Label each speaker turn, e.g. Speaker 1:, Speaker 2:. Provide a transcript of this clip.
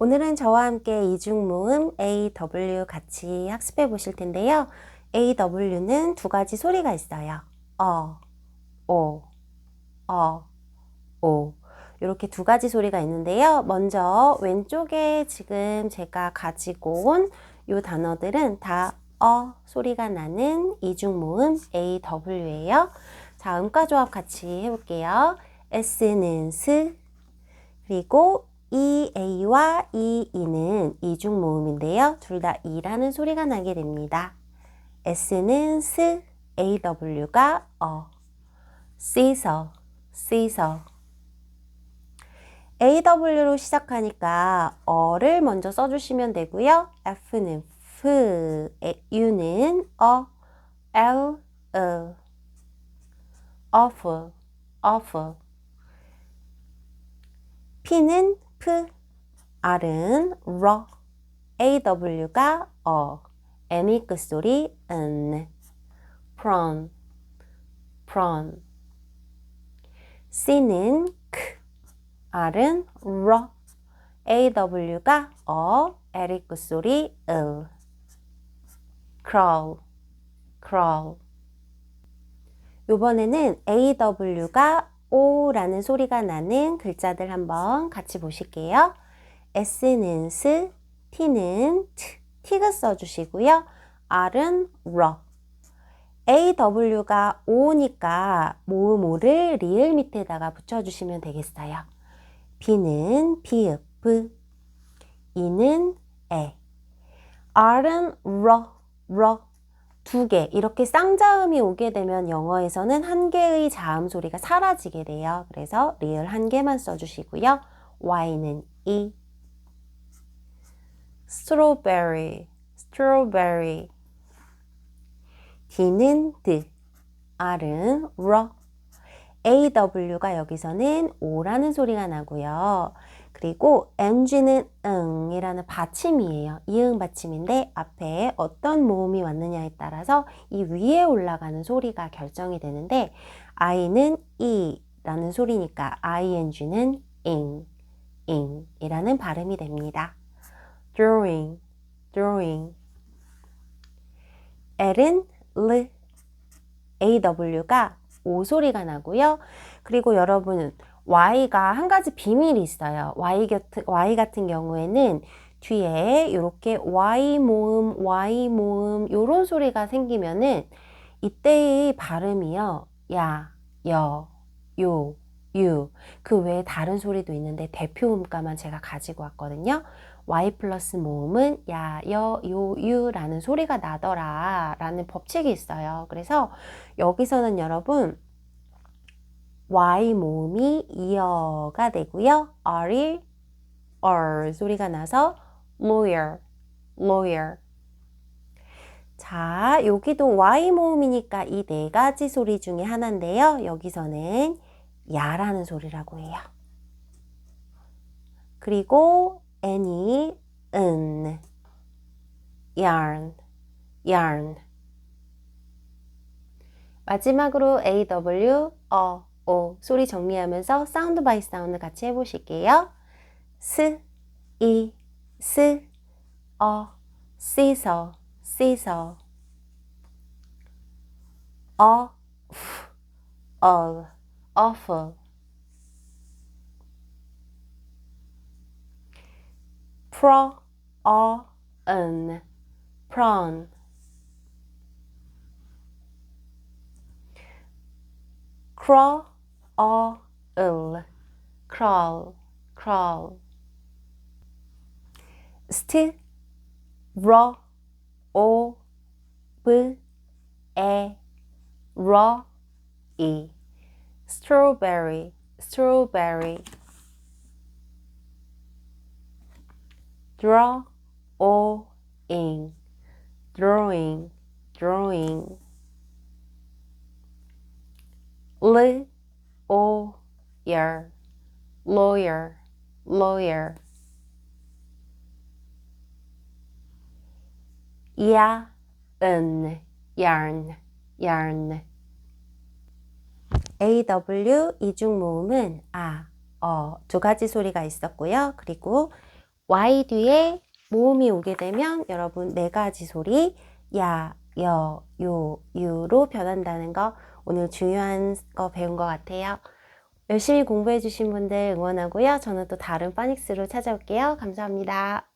Speaker 1: 오늘은 저와 함께 이중 모음 AW 같이 학습해 보실 텐데요. AW는 두 가지 소리가 있어요. 어, 오, 어, 오. 이렇게 두 가지 소리가 있는데요. 먼저 왼쪽에 지금 제가 가지고 온 이 단어들은 다 어 소리가 나는 이중 모음 AW예요. 자, 음가 조합 같이 해볼게요. S는 스, 그리고 EA와 EE는 이중 모음인데요. 둘다 이라는 소리가 나게 됩니다. S는 스, AW가 어, seesaw, seesaw. AW로 시작하니까 어를 먼저 써주시면 되고요. F는 F, U는 어, L, 어, awful, awful. P는 P, R은 R, AW가 어, N이 끝소리 N, prawn, prawn. C는 K, R은 R, AW가 어, L이 끝소리 L, crawl, crawl. 요번에는 AW가 O라는 소리가 나는 글자들 한번 같이 보실게요. S는 스, T는 트, 티그 써주시고요. R은 R. AW가 O니까 모음 오를 리을 밑에다가 붙여주시면 되겠어요. B는 브, E는 에, R은 R, R. 두 개, 이렇게 쌍자음이 오게 되면 영어에서는 한 개의 자음 소리가 사라지게 돼요. 그래서 리을 한 개만 써주시고요. Y는 E. strawberry, strawberry. D는 드, R은 R. AW가 여기서는 O라는 소리가 나고요. 그리고 NG는 응이라는 받침이에요. 이응 받침인데 앞에 어떤 모음이 왔느냐에 따라서 이 위에 올라가는 소리가 결정이 되는데 I는 E라는 소리니까 ING는 ing, ing 이라는 발음이 됩니다. drawing, drawing L은 L, AW가 O 소리가 나고요. 그리고 여러분 Y가 한 가지 비밀이 있어요. Y 같은, Y 같은 경우에는 뒤에 이렇게 Y 모음, Y 모음 이런 소리가 생기면은 이때의 발음이요. 야, 여, 요, 유. 그 외에 다른 소리도 있는데 대표 음가만 제가 가지고 왔거든요. Y 플러스 모음은 야, 여, 요, 유 라는 소리가 나더라 라는 법칙이 있어요. 그래서 여기서는 여러분 Y 모음이 이어가 되고요. R이 R 소리가 나서 lawyer, lawyer. 자, 여기도 Y 모음이니까 이 네 가지 소리 중에 하나인데요. 여기서는 야라는 소리라고 해요. 그리고 N이 은, yarn, yarn. 마지막으로 AW, 어, 오 소리 정리하면서 사운드 바이 사운드 같이 해보실게요. 스, 이, 스, 어, 씨서, 씨서. 어, 프, 어, awful. pro, 어, 은, prawn. All crawl crawl. Sti, ra, o, b, e, raw E Strawberry, strawberry. Draw, o, in, drawing, drawing. Li, Lawyer, lawyer. 야, 은, yarn, yarn. AW 이중 모음은 아, 어 두 가지 소리가 있었고요. 그리고 Y 뒤에 모음이 오게 되면 여러분 네 가지 소리 야, 여, 요, 유로 변한다는 거 오늘 중요한 거 배운 것 같아요. 열심히 공부해 주신 분들 응원하고요. 저는 또 다른 파닉스로 찾아올게요. 감사합니다.